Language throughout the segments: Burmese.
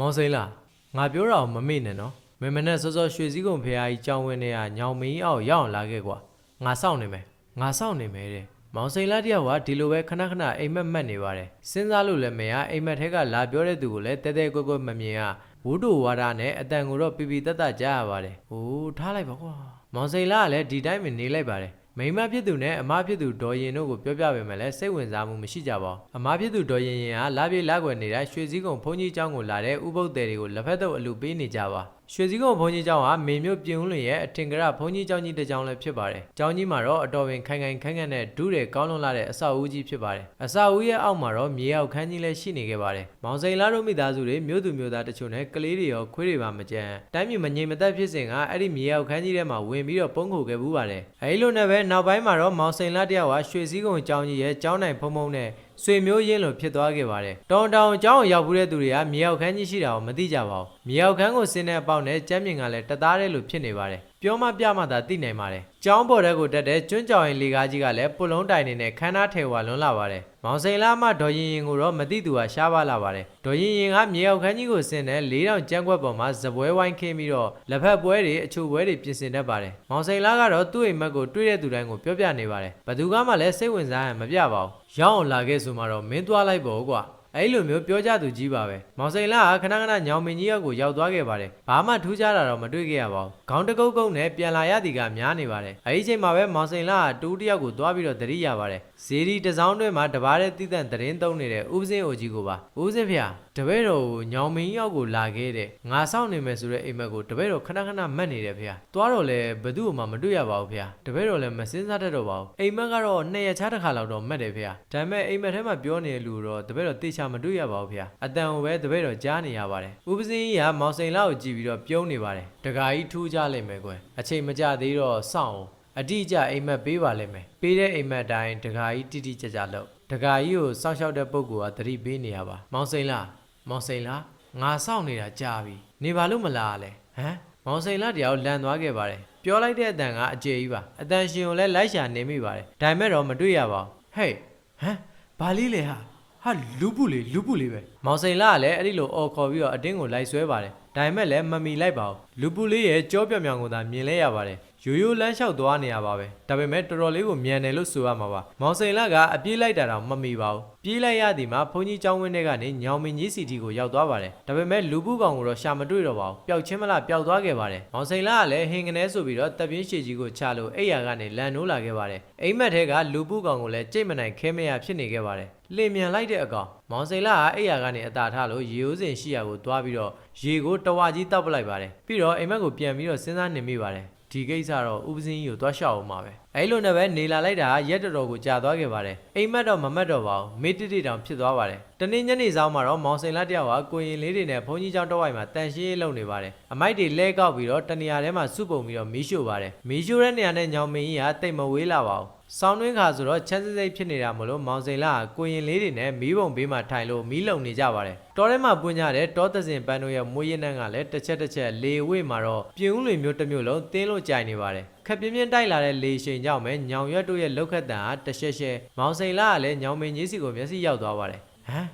မောင်စိန်လားငါပြောတာကိုမမေ့နဲ့နော်မင်းမနဲ့စောစောရွှေစည်းကုံဖရာကြီးကြောင်းဝင်းနေရညောင်မင်းကြီးအောက်ရောက်အောင်လာခဲ့ကွာငါစောင့်နေမယ်ငါစောင့်နေမယ်တဲ့မောင်စိန်လားတယောက်ကဒီလိုပဲခဏခဏအိမ်မက်မက်နေပါတယ်စဉ်းစားလို့လည်းမရအိမ်မက်ထဲကလာပြောတဲ့သူကိုလည်းတဲတဲကွက်ကွက်မမြင်ရဝုဒ္ဓဝါဒနဲ့အတန်ကိုတော့ပြပြတတ်တတ်ကြားရပါတယ်ဟိုးထားလိုက်ပါကွာမောင်စိန်လားကလည်းဒီတိုင်းမနေလိုက်ပါတယ် မိန်းမဖြစ်သူနဲ့အမဖြစ်သူဒေါ်ရင်တို့ကိုပြောပြပေးမယ်လဲစိတ်ဝင်စားမှုမရှိကြပါဘူးအမဖြစ်သူဒေါ်ရင်ရင်ကလာပြေလာကွယ်နေတဲ့ရွှေစည်းကုံဘုန်းကြီးကျောင်းကိုလာတဲ့ဥပုပ်တယ်တွေကိုလက်ဖက်တော့အလူပေးနေကြပါ ရွှေစည်းကုံဘုန်းကြီးကျောင်းဟာမေမြို့ပြင်ဦးလွင်ရဲ့အထင်ကရဘုန်းကြီးကျောင်းကြီးတစ်ကျောင်းလည်းဖြစ်ပါတယ်ကျောင်းကြီးမှာတော့အတော်ပင်ခိုင်ခိုင်ခန့်ခန့်နဲ့ဒုတယ်ကောင်းလွန်လာတဲ့အဆောက်အဦကြီးဖြစ်ပါတယ်အဆောက်အဦရဲ့အောက်မှာတော့မြေအောက်ခန်းကြီးလည်းရှိနေခဲ့ပါတယ်မောင်စိန်လာတို့မိသားစုတွေမြို့သူမြို့သားတချို့နဲ့ကလေးတွေရောခွေးတွေပါမကြမ်းတိုင်းပြည်မငြိမ်မသက်ဖြစ်စဉ်ကအဲ့ဒီမြေအောက်ခန်းကြီးထဲမှာဝင်ပြီးတော့ပုံခုခဲ့ဘူးပါတယ်အဲဒီလိုနဲ့ပဲနောက်ပိုင်းမှာတော့မောင်စိန်လာတယောက်ကရွှေစည်းကုံကျောင်းကြီးရဲ့ကျောင်းနိုင်ဖုံဖုံနဲ့ ဆွေမျိုးရင်းလိုဖြစ်သွားခဲ့ပါတယ်။တောင်တောင်ကျောင်းကိုရောက်ဘူးတဲ့သူတွေကမြေအောက်ခန်းကြီးရှိတာကိုမသိကြပါဘူး။မြေအောက်ခန်းကိုဆင်းတဲ့အပေါက်နဲ့ကျမ်းမြင်ကလည်းတသားတည်းလိုဖြစ်နေပါတယ်။ပြောမှပြမှသာသိနိုင်ပါတယ်။ကျောင်းပေါ်တက်ကိုတက်တဲ့ကျွန်းကြောင်ရင်လေကားကြီးကလည်းပုလုံးတိုင်နေနဲ့ခန်းသားထဲဝါလွန်းလာပါတယ်။ မောင်စိန်လာမှဒေါ်ရင်ရင်ကိုတော့မသိသူကရှားပါလာပါတယ်။ဒေါ်ရင်ရင်ကမြေအောက်ခန်းကြီးကိုဆင်းတဲ့၄တောင်ကျန်းခွက်ပေါ်မှာဇပွဲဝိုင်းခင်းပြီးတော့လက်ဖက်ပွဲတွေအချိုပွဲတွေပြင်ဆင်တတ်ပါတယ်။မောင်စိန်လာကတော့သူ့အိမ်မက်ကိုတွေ့တဲ့သူတိုင်းကိုပြောပြနေပါတယ်။ဘသူကမှလည်းစိတ်ဝင်စားရင်မပြပါဘူး။ရောက်အောင်လာခဲ့ဆိုမှတော့မင်းသွားလိုက်ပေါ့ကွာ။အဲ့လိုမျိုးပြောကြသူကြီးပါပဲမောင်စိန်လာကခဏခဏညောင်မင်းကြီးရောက်ကိုရောက်သွားခဲ့ပါတယ်ဘာမှထူးခြားတာတော့မတွေ့ခဲ့ရပါဘူးခေါင်းတကုတ်ကုတ်နဲ့ပြန်လာရသည်ကများနေပါတယ်အဲ့ဒီချိန်မှာပဲမောင်စိန်လာကတူးတယောက်ကိုသွားပြီးတော့တတိရပါတယ် ဇေဒီတစောင်းတွဲမှာတပါးတဲ့တိတန့်သတင်းသုံးနေတဲ့ဦးစင်းအိုကြီးကိုပါဦးစင်းဖေတပည့်တော်ကိုညောင်မင်းရောက်ကိုလာခဲ့တဲ့ငါစောင့်နေမယ်ဆိုတဲ့အိမ်မက်ကိုတပည့်တော်ခဏခဏမက်နေတယ်ဖေသွားတော့လည်းဘသူ့မှမတွေ့ရပါဘူးဖေတပည့်တော်လည်းမစင်းစားတတ်တော့ပါဘူးအိမ်မက်ကတော့နှစ်ရက်ခြားတစ်ခါလောက်တော့မက်တယ်ဖေဒါပေမဲ့အိမ်မက်ထဲမှာပြောနေတဲ့လူတော့တပည့်တော်တေချာမတွေ့ရပါဘူးဖေအတန်ကိုပဲတပည့်တော်ကြားနေရပါတယ်ဥပစင်းကြီးကမောင်စိန်လောက်ကိုကြည့်ပြီးတော့ပြုံးနေပါတယ်တခါကြီးထူးကြလိမ့်မယ်ကွယ်အချိန်မကြသေးတော့စောင့် အောင်အတိအကျအိမ်မက်ပေးပါလိမ့်မယ်ပေးတဲ့အိမ်မက်တိုင်းတခါကြီးတိတိကျကျလုပ်တခါကြီးကိုစောင့်ရှောက်တဲ့ပုံကသတိပေးနေရပါမောင်စိန်လားမောင်စိန်လားငါစောင့်နေတာကြာပြီနေပါလို့မလားလဲဟမ်မောင်စိန်လားတရားကိုလန်သွားခဲ့ပါတယ်ပြောလိုက်တဲ့အတန်ကအကျေကြီးပါအတန်ရှင်ကိုလည်းလိုက်ရှာနေမိပါတယ်ဒါပေမဲ့တော့မတွေ့ရပါဘူးဟေးဟမ်ဘာလေးလဲဟာဟာလူပုလေလူပုလေပဲမောင်စိန်လာကလည်းအဲ့ဒီလိုအော်ခေါ်ပြီးတော့အတင်းကိုလိုက်ဆွဲပါတယ်ဒါပေမဲ့လည်းမမီလိုက်ပါဘူးလူပုလေးရဲ့ကြောပြောင်ပြောင်ကိုသာမြင်လဲရပါတယ် ရိုးရိုးလမ်းလျှောက်သွားနေရပါပဲဒါပေမဲ့တော်တော်လေးကိုမြန်တယ်လို့ဆိုရမှာပါမောင်စိန်လာကအပြေးလိုက်တာတော့မမီပါဘူးပြေးလိုက်ရသည်မှာဘုန်းကြီးကျောင်းဝင်းထဲကနေညောင်မင်းကြီးစီတီကိုရောက်သွားပါတယ်ဒါပေမဲ့လူပုကောင်ကိုတော့ရှာမတွေ့တော့ပါဘူးပျောက်ချင်းမလားပျောက်သွားခဲ့ပါတယ်မောင်စိန်လာကလည်းဟင်ကနေဆိုပြီးတော့တပ်ပြင်းရှည်ကြီးကိုချလို့အိယာကနေလန်နိုးလာခဲ့ပါတယ်အိမ်မက်ထဲကလူပုကောင်ကိုလည်းကြိတ်မနိုင်ခဲမရဖြစ်နေခဲ့ပါတယ်လင်မြန်လိုက်တဲ့အကောင်မောင်စိန်လာကအိယာကနေအသာထားလို့ရေဦးစင်ရှိရာကိုသွားပြီးတော့ရေကိုတဝကြီးတောက်ပလိုက်ပါတယ်ပြီးတော့အိမ်မက်ကိုပြန်ပြီးတော့စဉ်းစားနေမိပါတယ် ဒီကိစ္စတော့ဥပစင်းကြီးကိုသွားရှောက်အောင်ပါပဲအဲ့လိုနဲ့ပဲနေလာလိုက်တာရက်တော်တော်ကိုကြာသွားခဲ့ပါတယ်အိမ်မက်တော့မမက်တော့ပါဘူးမေတ္တိတိတောင်ဖြစ်သွားပါတယ်တနေ့ညနေဆောင်မှာတော့မောင်စိန်လက်တယောက်ကကိုရင်လေးတွေနဲ့ဘုန်းကြီးကျောင်းတော့ဝိုင်မှာတန်ရှင်းရေးလုပ်နေပါတယ်အမိုက်တွေလဲကောက်ပြီးတော့တနေရာထဲမှာစုပုံပြီးတော့မီးရှို့ပါတယ်မီးရှို့တဲ့နေရာနဲ့ညောင်မင်းကြီးကတိတ်မဝေးလာပါဘူး ဆောင်းတွင်းခါဆိုတော့ချမ်းစစိတ်ဖြစ်နေတာမလို့မောင်စိန်လာကကိုရင်လေးတွေနဲ့မီးပုံဘေးမှာထိုင်လို့မီးလုံနေကြပါတယ်တောထဲမှာပွင့်ကြတဲ့တောသစင်ပန်းတို့ရဲ့မွေးရင်းနှန်းကလည်းတစ်ချက်တစ်ချက်လေဝေးမှာတော့ပြင်းဦးလွင်မျိုးတစ်မျိုးလုံးတင်းလို့ကြိုင်နေပါတယ်ခက်ပြင်းပြင်းတိုက်လာတဲ့လေရှိန်ကြောင့်ပဲညောင်ရွက်တို့ရဲ့လောက်ခတ်တန်ဟာတရှက်ရှက်မောင်စိန်လာကလည်းညောင်မင်းကြီးစီကိုမျက်စိရောက်သွားပါတယ်ဟမ်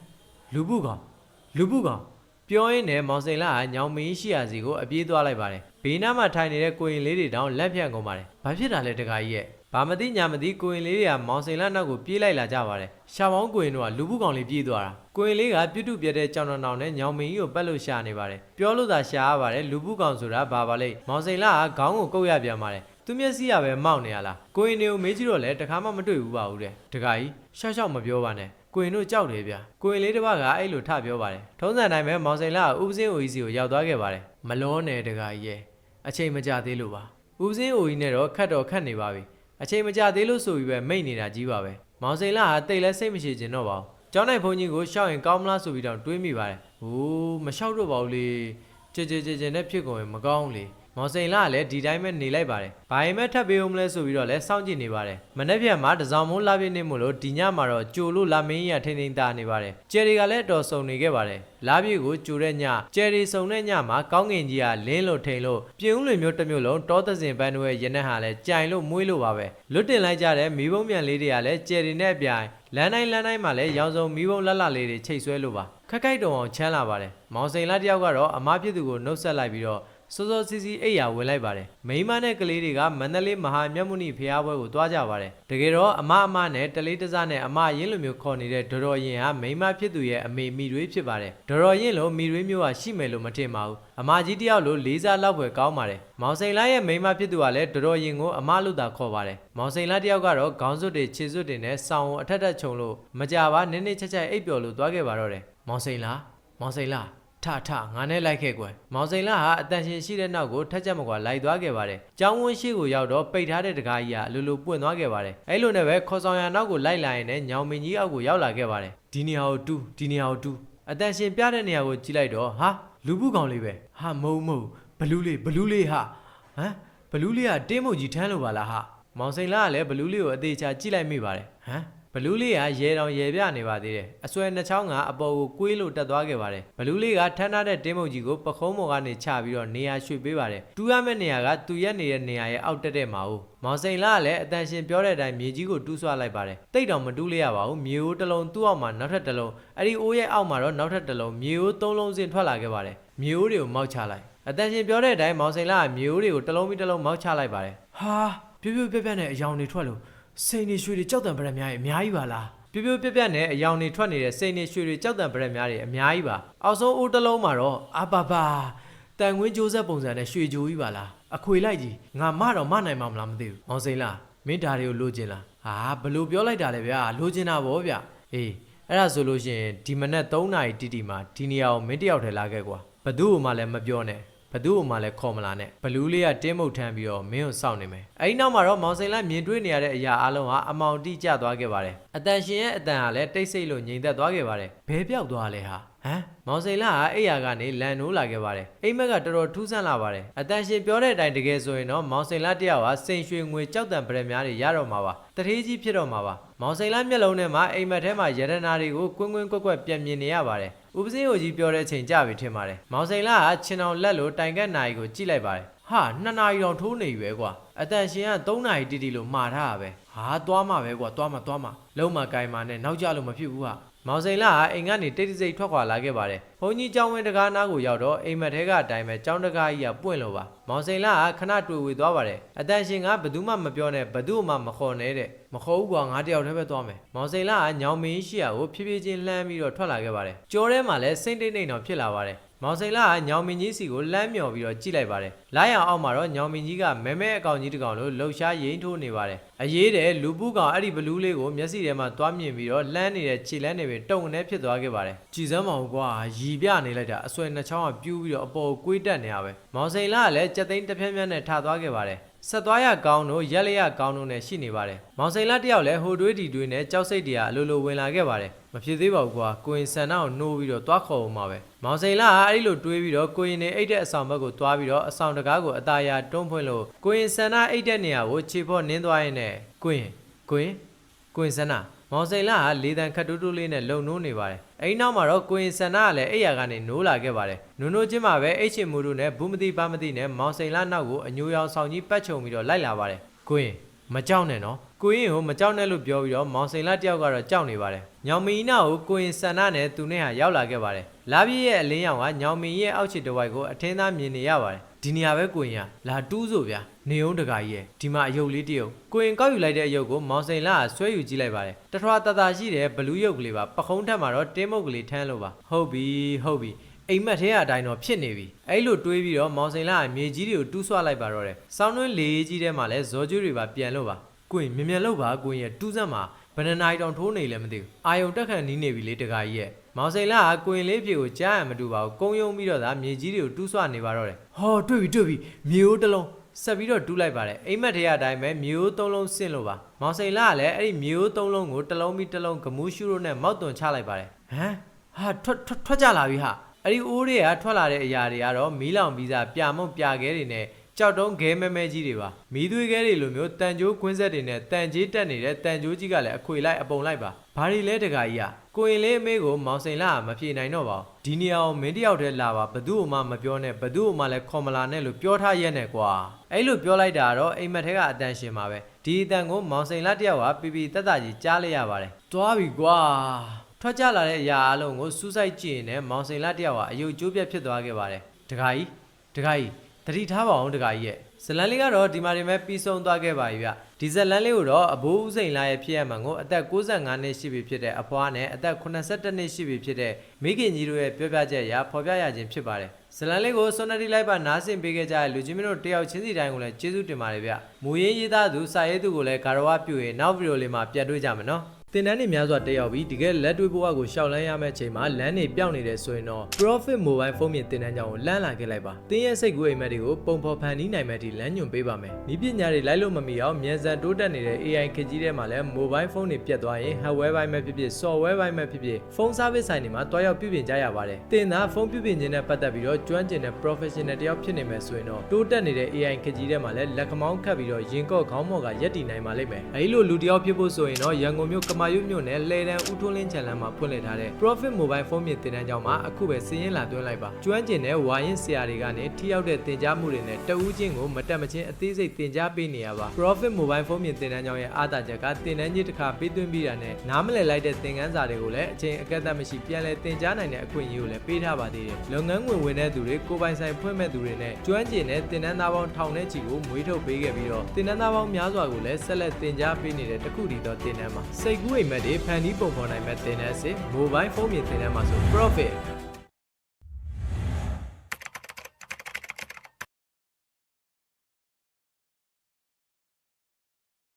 လူပုကောင်လူပုကောင်ပြောရင်းနဲ့မောင်စိန်လာကညောင်မင်းရှိရာစီကိုအပြေးသွားလိုက်ပါတယ်ဘေးနားမှာထိုင်နေတဲ့ကိုရင်လေးတွေတောင်လက်ဖြန့်ကုန်ပါတယ်ဘာဖြစ်တာလဲတခါကြီးရဲ့ ဘာမသိညာမသိကိုရင်လေးတွေကမောင်စိန်လာနောက်ကိုပြေးလိုက်လာကြပါတယ်ရှာမောင်းကိုရင်တို့ကလူပုကောင်လေးပြေးသွားတာကိုရင်လေးကပြုတ်တုပြတဲ့ကြောင်တောင်တောင်နဲ့ညောင်မင်းကြီးကိုပတ်လို့ရှာနေပါတယ်ပြောလို့သာရှာရပါတယ်လူပုကောင်ဆိုတာဘာပါလဲမောင်စိန်လာကခေါင်းကိုကုတ်ရပြန်ပါတယ်သူမျက်စိရပဲမောက်နေရလားကိုရင်တွေကိုမေးကြည့်တော့လဲတခါမှမတွေ့ဘူးပါဘူးတဲ့တခါကြီးရှောက်ရှောက်မပြောပါနဲ့ကိုရင်တို့ကြောက်တယ်ဗျာကိုရင်လေးတစ်ပတ်ကအဲ့လိုထပြောပါတယ်ထုံးစံတိုင်းပဲမောင်စိန်လာကဥပစင်းအိုကြီးစီကိုရောက်သွားခဲ့ပါတယ်မလောနဲ့တခါကြီးရဲ့အချိန်မကြသေးလို့ပါဥပစင်းအိုကြီးနဲ့တော့ခတ်တော့ခတ်နေပါပြီ အချိန်မကြသေးလို့ဆိုပြီးပဲမိတ်နေတာကြီးပါပဲမောင်စိန်လာကတိတ်လဲစိတ်မရှိခြင်းတော့ပါဘူးကျောင်းနိုင်ဘုန်းကြီးကိုရှောက်ရင်ကောင်းမလားဆိုပြီးတော့တွေးမိပါတယ်ဟိုးမလျှောက်တော့ပါဘူးလေကြည်ကြည်ကြည်ကြည်နဲ့ဖြစ်ကုန်ရင်မကောင်းလေ မောင်စိန်လာကလည်းဒီတိုင်းပဲနေလိုက်ပါတယ်။ဘာရင်မဲ့ထပ်ပေးအောင်မလဲဆိုပြီးတော့လည်းစောင့်ကြည့်နေပါတယ်။မနေ့ပြန်မှာတစောင်းမိုးလာပြင်းနေမို့လို့ဒီညမှာတော့ကြိုလို့လာမင်းကြီးကထိန်ထိန်တာနေပါတယ်။ကျယ်တွေကလည်းအတော်စုံနေခဲ့ပါတယ်။လာပြည့်ကိုကြိုတဲ့ညကျယ်တွေစုံတဲ့ညမှာကောင်းကင်ကြီးကလင်းလို့ထိန်လို့ပြင်းဦးလွင်မျိုးတစ်မျိုးလုံးတောသစင်ပန်းတို့ရဲ့ရနက်ဟာလည်းကြိုင်လို့မွေးလို့ပါပဲ။လွတ်တင်လိုက်ကြတဲ့မီးဘုံမြန်လေးတွေကလည်းကျယ်တွေနဲ့အပြိုင်လမ်းတိုင်းလမ်းတိုင်းမှာလည်းရောင်စုံမီးဘုံလှလှလေးတွေချိတ်ဆွဲလို့ပါခက်ခိုက်တုံအောင်ချမ်းလာပါတယ်မောင်စိန်လာတယောက်ကတော့အမားဖြစ်သူကိုနှုတ်ဆက်လိုက်ပြီးတော့ စောစောစီးစီးအိပ်ယာဝင်လိုက်ပါတယ်မိန်းမနဲ့ကလေးတွေကမန္တလေးမဟာမြတ်မုနိဖျားပွဲကိုသွားကြပါတယ်တကယ်တော့အမအမနဲ့တလေးတစနဲ့အမရင်းလိုမျိုးခေါ်နေတဲ့ဒေါ်တော်ရင်ဟာမိန်းမဖြစ်သူရဲ့အမေမိရွေးဖြစ်ပါတယ်ဒေါ်တော်ရင်လိုမိရွေးမျိုးဟာရှိမယ်လို့မထင်ပါဘူးအမကြီးတယောက်လိုလေးစားလောက်ဖွယ်ကောင်းပါတယ်မောင်စိန်လာရဲ့မိန်းမဖြစ်သူကလည်းဒေါ်တော်ရင်ကိုအမလို့သာခေါ်ပါတယ်မောင်စိန်လာတယောက်ကတော့ခေါင်းစွပ်တွေခြေစွပ်တွေနဲ့စောင်းကိုအထက်ထက်ခြုံလို့မကြပါနည်းနည်းချက်ချက်အိပ်ပျော်လို့သွားခဲ့ပါတော့တယ်မောင်စိန်လာမောင်စိန်လာ ထထငါနဲ့လိုက်ခဲ့ကွယ်မောင်စိန်လာဟာအတန်ရှင်ရှိတဲ့နောက်ကိုထက်ချက်မကွာလိုက်သွားခဲ့ပါတယ်။ကျောင်းဝန်းရှိကိုရောက်တော့ပိတ်ထားတဲ့တကားကြီးကအလိုလိုပွင့်သွားခဲ့ပါတယ်။အဲ့လိုနဲ့ပဲခေါ်ဆောင်ရနောက်ကိုလိုက်လာရင်လည်းညောင်မင်းကြီးအောက်ကိုရောက်လာခဲ့ပါတယ်။ဒီနေရာကိုတူးဒီနေရာကိုတူးအတန်ရှင်ပြတဲ့နေရာကိုကြည့်လိုက်တော့ဟာလူပုကောင်လေးပဲဟာမုံမုံဘလူးလေးဘလူးလေးဟာဟမ်ဘလူးလေးကတင်းမုတ်ကြီးထမ်းလို့ပါလားဟာမောင်စိန်လာကလည်းဘလူးလေးကိုအသေးချာကြည့်လိုက်မိပါတယ်ဟမ် ဘလူးလေးကရေတောင်ရေပြနေပါသေးတယ်အစွဲနှစ်ချောင်းကအပေါ်ကိုကွေးလို့တက်သွားခဲ့ပါတယ်ဘလူးလေးကထမ်းထားတဲ့တင်းမုတ်ကြီးကိုပခုံးပေါ်ကနေချပြီးတော့နေရာရွှေ့ပေးပါတယ်တူရမယ့်နေရာကသူရက်နေတဲ့နေရာရဲ့အောက်တက်တဲ့မှာ哦မောင်စိန်လာကလည်းအတန်ရှင်ပြောတဲ့အတိုင်းမြေကြီးကိုတူးဆွလိုက်ပါတယ်တိတ်တောင်မတူးလိုက်ရပါဘူးမြေအိုးတစ်လုံးသူ့အောက်မှာနောက်ထပ်တစ်လုံးအဲ့ဒီအိုးရဲ့အောက်မှာတော့နောက်ထပ်တစ်လုံးမြေအိုးသုံးလုံးစင်ထွက်လာခဲ့ပါတယ်မြေအိုးတွေကိုမောက်ချလိုက်အတန်ရှင်ပြောတဲ့အတိုင်းမောင်စိန်လာကမြေအိုးတွေကိုတစ်လုံးပြီးတစ်လုံးမောက်ချလိုက်ပါတယ်ဟာပြပြပြပြနဲ့အယောင်တွေထွက်လို့ စိန်နေရွှေတွေကြောက်တံပရက်များကြီးအများကြီးပါလားပြပြပြပြနဲ့အယောင်တွေထွက်နေတဲ့စိန်နေရွှေတွေကြောက်တံပရက်များတွေအများကြီးပါအောက်ဆုံးအိုးတစ်လုံးမှာတော့အာပါပါတန်ငွင်းကြိုးဆက်ပုံစံနဲ့ရွှေကြိုးကြီးပါလားအခွေလိုက်ကြီးငါမတော့မနိုင်မှာမလားမသိဘူးမောင်စိန်လားမင်းဓာတွေကိုလိုချင်လားဟာဘလို့ပြောလိုက်တာလဲဗျာလိုချင်တာဗောဗျအေးအဲ့ဒါဆိုလို့ရှိရင်ဒီမနက်3နာရီတိတိမှာဒီနေရာကိုမင်းတယောက်ထဲလာခဲ့ကွာဘသူ့ကိုမှလည်းမပြောနဲ့ဘ သူ့အမှလည်းခေါ်မလာနဲ့ဘလူးလေးကတင်းမုတ်ထမ်းပြီးတော့မင်းကိုစောင့်နေမယ်အဲဒီနောက်မှာတော့မောင်စိန်လမြင်တွေ့နေရတဲ့အရာအလုံးဟာအမောင်တိကျသွားခဲ့ပါတယ်အတန်ရှင်ရဲ့အတန်ဟာလည်းတိတ်ဆိတ်လို့ငြိမ်သက်သွားခဲ့ပါတယ်ဘဲပြောက်သွားလဲဟာဟမ်မောင်စိန်လဟာအိယာကနေလန်နိုးလာခဲ့ပါတယ်အိမ်မက်ကတော်တော်ထူးဆန်းလာပါတယ်အတန်ရှင်ပြောတဲ့အတိုင်းတကယ်ဆိုရင်တော့မောင်စိန်လတယောက်ဟာစိန်ရွှေငွေကြောက်တံပရက်များတွေရတော့မှာပါတထေးကြီးဖြစ်တော့မှာပါမောင်စိန်လမျက်လုံးထဲမှာအိမ်မက်ထဲမှာရတနာတွေကိုကွင်းကွင်းကွက်ကွက်ပြန်မြင်နေရပါတယ် ဥပစင်းဟိုကြီးပြောတဲ့အချိန်ကြပြီထင်ပါတယ်မောင်စိန်လဟာချင်းအောင်လက်လိုတိုင်ကက်နိုင်ကိုကြည့်လိုက်ပါတယ်ဟာနှစ်နာရီတောင်ထိုးနေပြီပဲကွာအတန်ရှင်က3နာရီတိတိလို့မှားထားတာပဲဟာသွားမှာပဲကွာသွားမှာသွားမှာလုံးမကိုင်မှာနဲ့နောက်ကြလို့မဖြစ်ဘူးဟာ မောင်စိန်လာကအိမ်ကနေတိတ်တိတ်စိတ်ထွက်ခွာလာခဲ့ပါတယ်။ဘုန်းကြီးကျောင်းဝင်းတကားနားကိုရောက်တော့အိမ်မက်ထဲကအတိုင်းပဲကျောင်းတကားကြီးကပွင့်လို့ပါ။မောင်စိန်လာကခဏတွေ့ဝေသွားပါတယ်။အတန်ရှင်ကဘယ်သူမှမပြောနဲ့ဘယ်သူမှမခေါ်နဲ့တဲ့။မခေါ်ဘူးကွာငါတယောက်တည်းပဲသွားမယ်။မောင်စိန်လာကညောင်မင်းရှိရာကိုဖြည်းဖြည်းချင်းလှမ်းပြီးတော့ထွက်လာခဲ့ပါတယ်။ကြောထဲမှာလည်းစိမ့်တိတ်နေတော့ဖြစ်လာပါတယ်။ မောင်စိန်လာကညောင်မင်းကြီးစီကိုလမ်းမြော်ပြီးတော့ကြည့်လိုက်ပါတယ်။လိုင်းအောင်အောက်မှာတော့ညောင်မင်းကြီးကမဲမဲအကောင်ကြီးတစ်ကောင်လို့လှုပ်ရှားရိမ့်ထိုးနေပါတယ်။အရေးတဲ့လူပုကောင်အဲ့ဒီဘလူးလေးကိုမျက်စိထဲမှာသွားမြင်ပြီးတော့လှမ်းနေတဲ့ခြေလမ်းတွေပဲတုံနေဖြစ်သွားခဲ့ပါတယ်။ကြည်စမ်းမအောင်ကွာရီပြနေလိုက်တာအဆွဲနှချောင်းကပြူးပြီးတော့အပေါ်ကိုကွေးတက်နေရပဲ။မောင်စိန်လာကလည်းကြက်သိန်းတစ်ဖြန်းဖြန်းနဲ့ထသွားခဲ့ပါတယ်။ဆက်သွားရကောင်းတို့ရက်လျက်ကောင်းတို့နဲ့ရှိနေပါတယ်။မောင်စိန်လာတယောက်လည်းဟိုတွေးဒီတွေးနဲ့ကြောက်စိတ်တွေကအလိုလိုဝင်လာခဲ့ပါတယ်။မဖြစ်သေးပါဘူးကွာကိုရင်ဆန်နာကိုနှိုးပြီးတော့သွားခေါ်အောင်ပါပဲ။ မောင်စိန်လာကအဲ့ဒီလိုတွေးပြီးတော့ကိုရင်နေအိတ်တဲ့အဆောင်ဘက်ကိုသွားပြီးတော့အဆောင်တကားကိုအตาရတွန်းဖွင့်လို့ကိုရင်ဆန်နာအိတ်တဲ့နေရာကိုခြေဖို့နင်းသွားရင်းနဲ့ကိုရင်ကိုရင်ကိုရင်ဆန်နာမောင်စိန်လာကလေတံခတ်တူးတူးလေးနဲ့လုံနိုးနေပါတယ်။အဲဒီနောက်မှာတော့ကိုရင်ဆန်နာကလည်းအိယာကနေနိုးလာခဲ့ပါတယ်။နုံနိုးချင်းမှာပဲအိတ်ချင်မူတို့နဲ့ဘူးမတိပါမတိနဲ့မောင်စိန်လာနောက်ကိုအညိုရောင်ဆောင်ကြီးပတ်ချုံပြီးတော့လိုက်လာပါတယ်။ကိုရင် မကြောက်နဲ့နော်။ကိုရင်ကိုမကြောက်နဲ့လို့ပြောပြီးတော့မောင်စိန်လာတယောက်ကတော့ကြောက်နေပါတယ်။ညောင်မင်းနာကိုကိုရင်ဆန်နာနဲ့သူနဲ့ဟာရောက်လာခဲ့ပါတယ်။လာပြည့်ရဲ့အလင်းရောင်ကညောင်မင်းရဲ့အောက်ခြေတစ်ဝိုက်ကိုအထင်းသားမြင်နေရပါတယ်။ဒီနေရာပဲကိုရင်ကလာတူးဆိုဗျာနေုံတကာကြီးရဲ့ဒီမှာအယုတ်လေးတယုတ်ကိုရင်ကောက်ယူလိုက်တဲ့အယုတ်ကိုမောင်စိန်လာကဆွဲယူကြည့်လိုက်ပါတယ်တထွာတတာရှိတဲ့ဘလူးယုတ်ကလေးပါပခုံးထက်မှာတော့တင်းမုတ်ကလေးထမ်းလို့ပါဟုတ်ပြီဟုတ်ပြီ အိမ်မက်ထဲအတိုင်းတော့ဖြစ်နေပြီအဲ့လိုတွေးပြီးတော့မောင်စိန်လာကမြေကြီးတွေကိုတူးဆွလိုက်ပါတော့တယ်စောင်းတွင်းလေကြီးထဲမှာလဲဇော်ကျွေးတွေပါပြန်လို့ပါကိုရင်မြင်မြန်လို့ပါကိုရင်ရဲ့တူးစက်မှာဘယ်နှနာရီတောင်ထိုးနေလဲမသိဘူးအာယုံတက်ခန့်နီးနေပြီလေတကာကြီးရဲ့မောင်စိန်လာကကိုရင်လေးဖြေကိုကြားရမတူပါဘူးကုန်းယုံပြီးတော့သာမြေကြီးတွေကိုတူးဆွနေပါတော့တယ်ဟောတွေ့ပြီတွေ့ပြီမြေအိုးတစ်လုံးဆက်ပြီးတော့တူးလိုက်ပါတယ်အိမ်မက်ထဲကအတိုင်းပဲမြေအိုးသုံးလုံးဆင့်လို့ပါမောင်စိန်လာကလည်းအဲ့ဒီမြေအိုးသုံးလုံးကိုတစ်လုံးပြီးတစ်လုံးဂမူးရှုလို့နဲ့မောက်သွန်ချလိုက်ပါတယ်ဟမ်ဟာထွက်ထွက်ထွက်ကြလာပြီဟာ အဲ့ဒီအိုးတွေကထွက်လာတဲ့အရာတွေကတော့မီးလောင်ပြီးစားပြမုံပြခဲတွေနဲ့ကြောက်တုံးခဲမဲမဲကြီးတွေပါမီးသွေးခဲတွေလိုမျိုးတန်ကြိုးကွင်းဆက်တွေနဲ့တန်ကြီးတက်နေတဲ့တန်ကြိုးကြီးကလည်းအခွေလိုက်အပုံလိုက်ပါဘာတွေလဲတကာကြီးอ่ะကိုရင်လေးအမေကိုမောင်စိန်လာကမဖြေနိုင်တော့ပါဘူးဒီနေရာကိုမင်းတယောက်တည်းလာပါဘသူ့မှမပြောနဲ့ဘသူ့မှလည်းခေါ်မလာနဲ့လို့ပြောထားရက်နဲ့ကွာအဲ့လိုပြောလိုက်တာကတော့အိမ်မက်ထဲကအတန်ရှင်ပါပဲဒီအတန်ကိုမောင်စိန်လာတယောက်ကပီပီတက်တာကြီးကြားလိုက်ရပါတယ်တွားပြီကွာ ထွက်ကြလာတဲ့အရာအလုံးကိုစူးစိုက်ကြည့်ရင်လည်းမောင်စိန်လာတယောက်ဟာအယုတ်ကျိုးပြတ်ဖြစ်သွားခဲ့ပါတယ်တခါကြီးတခါကြီးတတိထားပါအောင်တခါကြီးရဲ့ဇလန်လေးကတော့ဒီမှာဒီမဲ့ပြီးဆုံးသွားခဲ့ပါပြီဗျဒီဇလန်လေးကိုတော့အဘိုးဦးစိန်လာရဲ့ဖြစ်ရမှန်ကိုအသက်65နှစ်ရှိပြီဖြစ်တဲ့အဖွားနဲ့အသက်82နှစ်ရှိပြီဖြစ်တဲ့မိခင်ကြီးတို့ရဲ့ပြောပြချက်အရဖော်ပြရခြင်းဖြစ်ပါတယ်ဇလန်လေးကိုစွန်နတီလိုက်ပါနားဆင်ပေးခဲ့ကြတဲ့လူချင်းမျိုးတို့တယောက်ချင်းစီတိုင်းကိုလည်းကျေးဇူးတင်ပါတယ်ဗျမူရင်းရေးသားသူစာရေးသူကိုလည်းဂါရဝပြုရင်နောက်ဗီဒီယိုလေးမှာပြန်တွေ့ကြမယ်နော် တင်တန်းနေများစွာတက်ရောက်ပြီးတကယ်လက်တွေ့ဘဝကိုရှောက်လန်းရမယ့်အချိန်မှာလမ်းနေပြောင်းနေတယ်ဆိုရင်တော့ Profit Mobile ဖုန်းမြင်တင်တန်းကြောင်းကိုလမ်းလာခဲ့လိုက်ပါ။တင်းရဲ့စိတ်ကူးအိမ်မက်တွေကိုပုံဖော်ဖန်တီးနိုင်မဲ့ဒီလမ်းညွန်ပေးပါမယ်။ဤပညာတွေလိုက်လို့မမီအောင်မြန်ဆန်တိုးတက်နေတဲ့ AI ခေတ်ကြီးထဲမှာလည်း Mobile ဖုန်းတွေပြတ်သွားရင် Hardware ဘိုင်းမဲ့ဖြစ်ဖြစ် Software ဘိုင်းမဲ့ဖြစ်ဖြစ်ဖုန်း Service ဆိုင်တွေမှာတွားရောက်ပြုပြင်ကြရပါတယ်။တင်သားဖုန်းပြုပြင်ခြင်းနဲ့ပတ်သက်ပြီးတော့ကျွမ်းကျင်တဲ့ Professional တယောက်ဖြစ်နေမယ်ဆိုရင်တော့တိုးတက်နေတဲ့ AI ခေတ်ကြီးထဲမှာလည်းလက်ခမောင်းခတ်ပြီးတော့ရင်ကော့ခေါင်းမော့ကရက်တည်နိုင်ပါလိမ့်မယ်။အဲဒီလိုလူတယောက်ဖြစ်ဖို့ဆိုရင်တော့ရန်ကုန်မြို့ကမာယုမြို့နယ်လေတန်းဦးထွန်းလင်းချန်လန်းမှာဖွင့်လှစ်ထားတဲ့ Profit Mobile ဖုန်းမြင့်တင်တန်းကြောင်းမှာအခုပဲစည်ရင်လာတွင်းလိုက်ပါကျွမ်းကျင်တဲ့ဝါရင်ဆရာတွေကနေထိရောက်တဲ့တင်ကြားမှုတွေနဲ့တဦးချင်းကိုမတက်မချင်းအသေးစိတ်တင်ကြားပေးနေရပါ Profit Mobile ဖုန်းမြင့်တင်တန်းကြောင်းရဲ့အားသာချက်ကတင်တန်းကြီးတစ်ခါပေးသွင်းပြီးတာနဲ့နားမလည်လိုက်တဲ့သင်ခန်းစာတွေကိုလည်းအချိန်အကန့်အသတ်မရှိပြန်လည်တင်ကြားနိုင်တဲ့အခွင့်အရေးကိုလည်းပေးထားပါသေးတယ်လုပ်ငန်းဝင်ဝင်တဲ့သူတွေကိုပိုင်ဆိုင်ဖွင့်မဲ့သူတွေနဲ့ကျွမ်းကျင်တဲ့တင်တန်းသားပေါင်းထောင်နဲ့ချီကိုမွေးထုတ်ပေးခဲ့ပြီးတော့တင်တန်းသားပေါင်းများစွာကိုလည်းဆက်လက်တင်ကြားပေးနေတဲ့တခုတည်းသောတင်တန်းမှာစိတ်ကူးအိမ်မက်တွေဖန်တီးပုံဖော်နိုင်မဲ့တင်တန်းစစ် mobile phone မြင်တင်တန်းမှာဆို profit